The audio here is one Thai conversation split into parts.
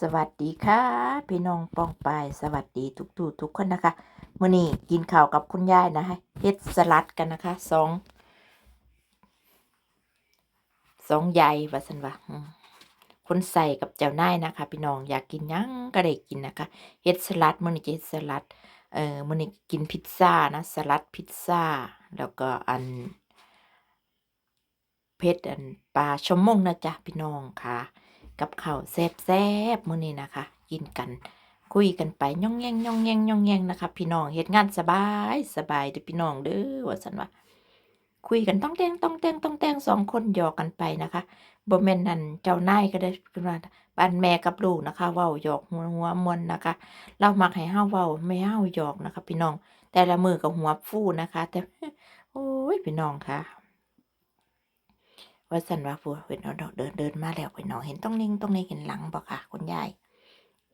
สวัสดีค่ะ พี่น้องปองปายสวัสดีทุกทุกทุกคนนะคะมื่อนี้กินข้าวกับคุณยายนะคะเฮ็ดสลัดกันนะคะสองสองใยว่าสันว่าคนใส่กับเจ้านายนะคะ พี่น้องอยากกินยังก็ได้กินนะคะเฮ็ดสลัดมื่อนี้เฮ็ดสลัดเอ่อมื่อนี้กินพิซซ่านะสลัดพิซซ่าแล้วก็อันเพชรอันปลาชมมงนะจ๊ะพี่น้องค่ะ กับข้าวแซ่บๆมื้อนี้นะคะ กินกันคุยกันไปย่องแยงย่องแยงย่องแยงนะคะ พี่น้องเฮ็ดงานสบายสบายเด้อพี่น้องเด้อว่าซั่นว่าคุยกันต้องแตงต้องแตงต้องแตงสองคนหยอกกันไปนะคะบ่แม่นนั่นเจ้านายก็ได้คือว่าบ้านแม่กับลูกนะคะ เว้าหยอกหัวหัวมวนนะคะ เรามักให้เฮาเว้าไม่เฮาหยอกนะคะ พี่น้อง แต่ละมือก็หัวฟูนะคะ แต่โอ้ยพี่น้องค่ะ ว่าสันว่าฟูเห็นเอาดอกเดินเดินมาแล้วพี่น้องเห็นต้องนิ่งต้องนิ่งเห็นหลังบ่ค่ะคุณยาย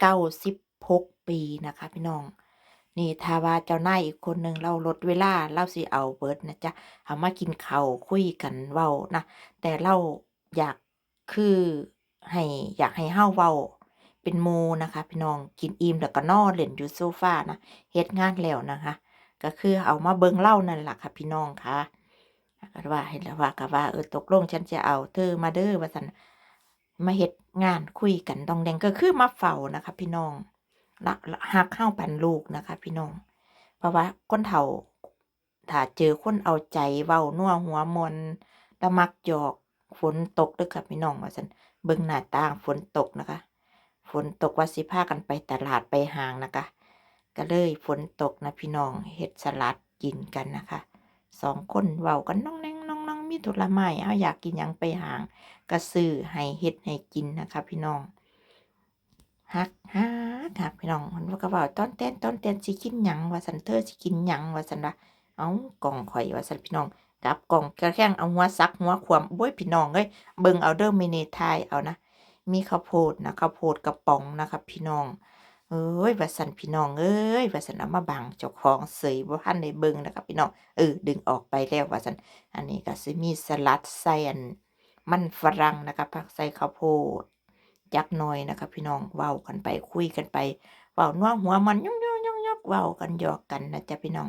เก้าสิบหกปีนะคะ พี่น้อง นี่ถ้าว่าเจ้านายอีกคนหนึ่งเราลดเวลาเราสิเอาเบิร์ดนะจ๊ะเอามากินเข้าคุยกันเว้านะแต่เราอยากคือให้อยากให้เฮาเว้าเป็นหมูนะคะ พี่น้องกินอิ่มแล้วก็นอนเล่นอยู่โซฟานะเฮ็ดงานแล้วนะคะ ก็คือเอามาเบิงเล่านั่นแหละค่ะ พี่น้องค่ะ ก็ว่าเห็นแล้วว่าก็ว่าเออตกลงฉันจะเอาเธอมาเด้อว่าสันมาเฮ็ดงานคุยกันดองแดงก็คือมาเฝ้านะคะ พี่น้องละละหักเข้าปันลูกนะคะ พี่น้อง เพราะว่าคนเฒ่าถ้าเจอคนเอาใจเว้านัวหัวมนตะมักหยอกฝนตกด้อค่ะพี่น้องว่าสันเบิ่งหน้าต่างฝนตกนะคะ ฝนตกว่าสิพากันไปตลาดไปห้างนะคะ ก็เลยฝนตกนะพี่น้องเฮ็ดสลัดกินกันนะคะ สองคนเว้ากันน้องแนงน้องน้องมีถุละไม้เอาอยากกินหยังไปหางก็ซื้อให้เฮ็ดให้กินนะคะ พี่น้องฮักฮักฮักพี่น้องมันว่าก็เว่าต้นเต้นต้นเต้นสิกินหยังว่าสันเธอสิกินหยังว่าสันว่าเอากล่องข่อยว่าสันพี่น้องกับกล่องกระแข้งเอาหัวซักหัวขวมบ้ยพี่น้องเอ้ยเบิ่งเอาเด้อมินิทายเอานะมีข้าวโพดนะข้าวโพดกระป๋องนะคะพี่น้อง เอ้ยว่าสันพี่น้องเอ้ยว่าสันเอามาบังเจ้าของเสยบ่ทันได้เบิ่งนะครับพี่น้องเออดึงออกไปแล้วว่าสันอันนี้ก็สิมีสลัดใส่อันมันฝรั่งนะคะผักใส่ข้าวโพดจักหน่อยนะคะพี่น้องเว้ากันไปคุยกันไปเว้านัวหัวมันยองยองยองยองเว้ากันหยอกกันนะจ๊ะพี่น้อง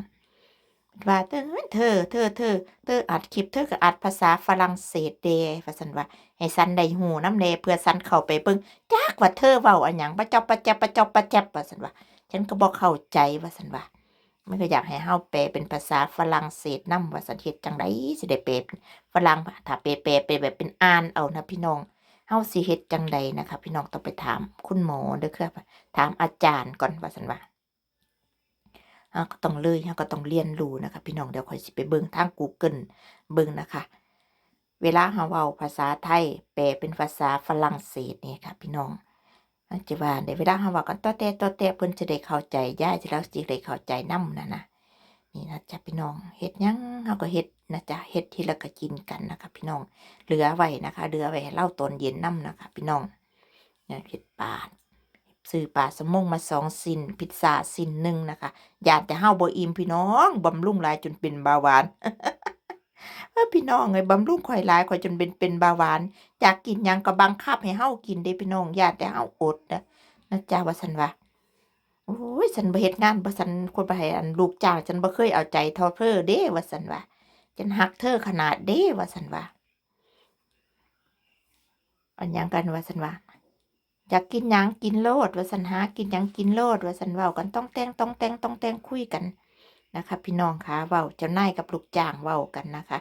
ว่าเธอเธอเธอเธอเธออัดคลิปเธอก็อัดภาษาฝรั่งเศสเดว่าสันว่า ให้สันได้หูน้ำแลเพื่อสันเข้าไปเบิ่งจักว่าเธอเว้าอันหยังประจอบประแจบปะจอบประแจบว่าสันว่า ฉันก็บ่เข้าใจว่าสันว่ามันก็อยากให้เฮาแปลเป็นภาษาฝรั่งเศสนำว่าสันเฮ็ดจังไดสิได้แปลเป็นฝรั่งถ้าแปลแปลไปแบบเป็นอ่านเอานะพี่น้องเฮาสิเฮ็ดจังใดนะคะ พี่น้องต้องไปถามคุณหมอเด้อครับถามอาจารย์ก่อนว่าสันว่า เฮาก็ต้องเลยเฮาก็ต้องเรียนรู้นะคะ พี่น้องเดี๋ยวค่อยสิไปเบิ่งทาง Google เบิ่งนะคะ เวลาเฮาเว้าภาษาไทย แปลเป็นภาษาฝรั่งเศสนี่ค่ะ พี่น้องมันจะว่าได้เวลาเฮาเว้ากันตอแตะตอแตะเพิ่นจะได้เข้าใจย่ายสิแล้วสิได้เข้าใจนำนั่นน่ะนี่นะจ๊ะพี่น้องเฮ็ดยังเฮาก็เฮ็ดนะจ๊ะเฮ็ดทีละก็กินกันนะคะ พี่น้องเหลือไว้นะคะเหลือไว้ให้เราตอนเย็นนำนะคะ พี่น้องเนี่ยเฮ็ดปลา ซื้อปลาสมงมาสองสินพิซซ่าสินหนึ่งนะคะอยากแต่เฮาบ่อิ่มพี่น้องบำรุงหลายจนเป็นเบาหวานเออพี่น้องเอ้ยบำรุงข่อยหลายข่อยจนเป็นเป็นเบาหวานอยากกินยังก็บังคับให้เฮากินเด้พี่น้องอยากแต่เฮาอดนะนะจ๊ะว่าซั่นว่าโอ้ยฉันบ่เฮ็ดงานบ่ซั่นคนบ่ให้อันลูกจ้างฉันบ่เคยเอาใจเท่าเธอเด้ว่าสันว่าฉันฮักเธอขนาดเด้ว่าสันว่าอันยังกันว่าสันว่า อยากกินหยังกินโลดว่าสันหากินหยังกินโลดว่าสันเว้ากันต้องแต่งต้องแต่งต้องแต่งคุยกันนะคะ พี่น้องคะเว้าเจ้านายกับลูกจ้างเว้ากันนะคะ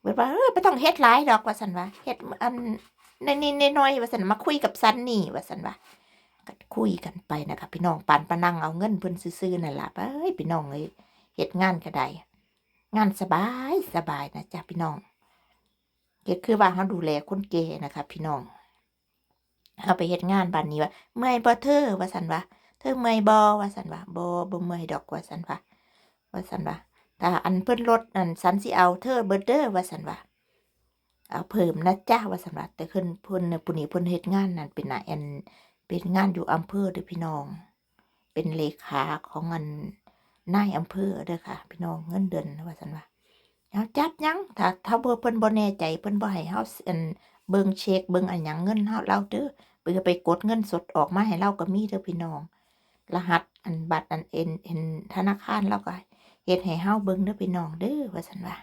เบิดว่าเออไม่ต้องเฮ็ดหลายดอกว่าสันว่าเฮ็ดอันนิดๆน้อยๆว่าสันมาคุยกับซันนี่ว่าสันว่าก็คุยกันไปนะคะพี่น้องปานปานังเอาเงินเพิ่นซื้อๆนั่นล่ะเอ้ยพี่น้องเอ้ยเฮ็ดงานก็ได้งานสบายสบายนะจ๊ะพี่น้องเก็คือว่าเฮาดูแลคนแก่นะคะ พี่น้อง เอาไปเฮ็ดงานบ้านนี้ว่าเมื่อยบ่เธอว่าซั่นว่าเธอเมื่อยบ่ว่าซั่นว่าบ่บ่เมื่อยดอกว่าซั่นว่าว่าซั่นว่าถ้าอันเพิ่นลดอันฉันสิเอาเธอเบิดเด้อว่าซั่นว่าเอาเพิ่มนะจ๊ะว่าซั่นว่าแต่เพิ่นเพิ่นน่ะผู้นี้เพิ่นเฮ็ดงานนั่นเป็นน่ะอันเป็นงานอยู่อำเภอเด้อพี่น้อง เป็นเลขาของอันนายอำเภอเด้อค่ะ พี่น้องเงินเดือนว่าซั่นว่าเอาจับยังถ้าถ้าเพิ่นบ่แน่ใจเพิ่นบ่ให้เฮาอัน เบิ่งเช็คเบิ่งอันหยังเงินเฮาเราเด้อเพื่อไปกดเงินสดออกมาให้เราก็มีเด้อพี่น้อง รหัสอันบัตรอันเอ็นเอ็นธนาคารเราก็เฮ็ดให้เฮาเบิ่งเด้อพี่น้องเด้อว่าซั่นว่า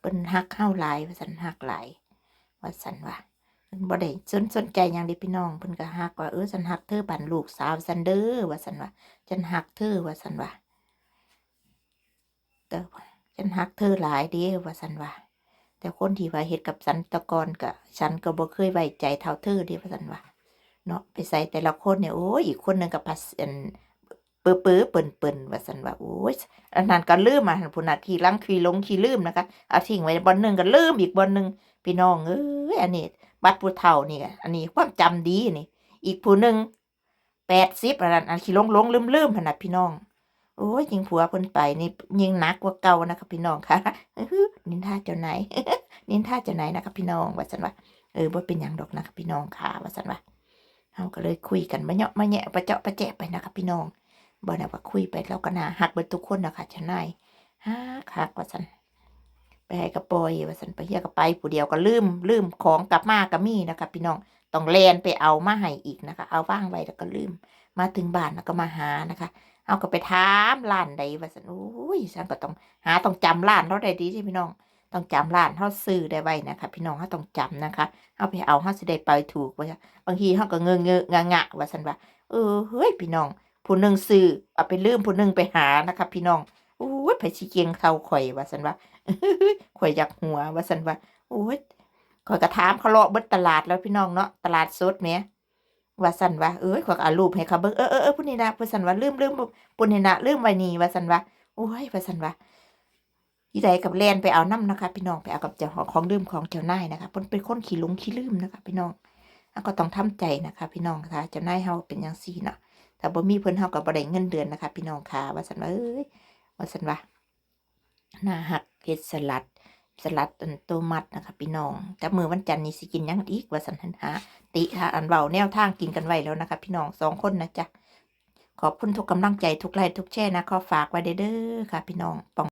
เพิ่นฮักเฮาหลายว่าซั่นฮักหลายว่าซั่นว่าเพิ่นบ่ได้สนสนใจหยังเด้พี่น้องเพิ่นก็ฮักว่าเออฉันฮักเธอบันลูกสาวซันเด้อว่าซั่นว่าฉันฮักเธอว่าซั่นว่าก็ฉันฮักเธอหลายเด้ว่าซั่นว่า แต่คนที่ว่าเฮ็ดกับฉันตะกอนก็ฉันก็บ่เคยไว้ใจเท่าเธอเด้ว่าซั่นว่าเนาะไปใส่แต่ละคนเนี่ยโอ้ยอีกคนหนึงก็พัสอันเปื้อเปื้อเปิ่นเปิ่นว่าสันว่าโอ้ยอันนั้นก็ลืมอะผู้นัดขี่ลังขี่ลงขี่ลืมนะคะเอาทิ้งไว้บอนหนึ่งก็ลืมอีกบอนหนึ่งพี่น้องเอ้ยอันนี้บัดผู้เฒ่านี่อันนี้ความจำดีนี่ อีกผู้หนึ่งแปดสิบอันนั้นอันขี่ลงลงลืมลืมขนาดพี่น้อง โอ้ยยิงผัวเพิ่นไปนี่ยิงหนักกว่าเก่านะคะพี่น้องค่ะนินท่าเจ้าไหนนินท่าเจ้าไหนนะคะพี่น้องว่าสันว่าเออบ่เป็นหยังดอกนะคะพี่น้องค่ะว่าสันว่าเราก็เลยคุยกันมาเนาะมาแยะประเจาะประแจะไปนะคะพี่น้องบ่นะว่าคุยไปเราก็น่าหักเบิดทุกคนนะคะชนายฮักหักว่าสันไปให้กระปอยว่าสันไปเฮียก็ไปผู้เดียวก็ลืมลืมของกลับมาก็มีนะคะพี่น้องต้องแลนไปเอามาให้อีกนะคะ เอาว่างไว้แล้วก็ลืม มาถึงบ้านแล้วก็มาหานะคะ เอาก็ไปถามร้านใดว่าสันโอ้ยฉันก็ต้องหาต้องจำร้านเราได้ดีที่พี่น้อง ต้องจำร้านเขาซื้อได้ไว้นะคะพี่น้องเขาต้องจำนะคะเอาไปเอาเขาสิได้ไปถูกว่าบางทีเขาก็เงอะเงงะงะว่าสันว่าเออเฮ้ยพี่น้อง ผู้หนึ่งซื้อเอาไปลืมผู้หนึ่งไปหานะคะพี่น้องโอ้ยไปชิเกียงเท่าข่อยว่าสันว่าข่อยอยากหัวว่าสันว่าโอ้ยข่อยก็ถามเขาเลาะเบิดตลาดแล้วพี่น้องเนาะตลาดสดเนี่ย ว่าสันว่าเอ้ยข่อยก็เอารูปให้เขาเบิ่งเออเออเออผู้นี้นะผู้สันว่าลืมลืมผู้นี้นะลืมไว้นี่ว่าสันว่าโอ้ยว่าสันว่าที่ใดกับแลนไปเอาน้ำนะคะพี่น้องไปเอากับเจ้าของของดื่มของเจ้านายนะคะเพิ่นเป็นคนขี้หลงขี้ลืมนะคะพี่น้องแล้วก็ต้องทำใจนะคะ พี่น้องค่ะเจ้านายเฮาเป็นอย่างซี่เนาะถ้าบ่มีเพิ่นเฮาก็บ่ได้เงินเดือนนะคะ พี่น้องค่ะว่าซั่นว่าเอ้ยว่าซั่นว่าหน้าหักเฮ็ดสลัด สลัดอันโตมัดนะคะพี่น้องแต่มือวันจันทร์นี้สิกินยังอีกว่าสันหันหาติค่ะอันเบาแนวทางกินกันไว้แล้วนะคะพี่น้องสองคนนะจ๊ะขอบคุณทุกกำลังใจทุกไลค์ทุกแช่นะขอฝากไว้เด้อค่ะพี่น้องปอง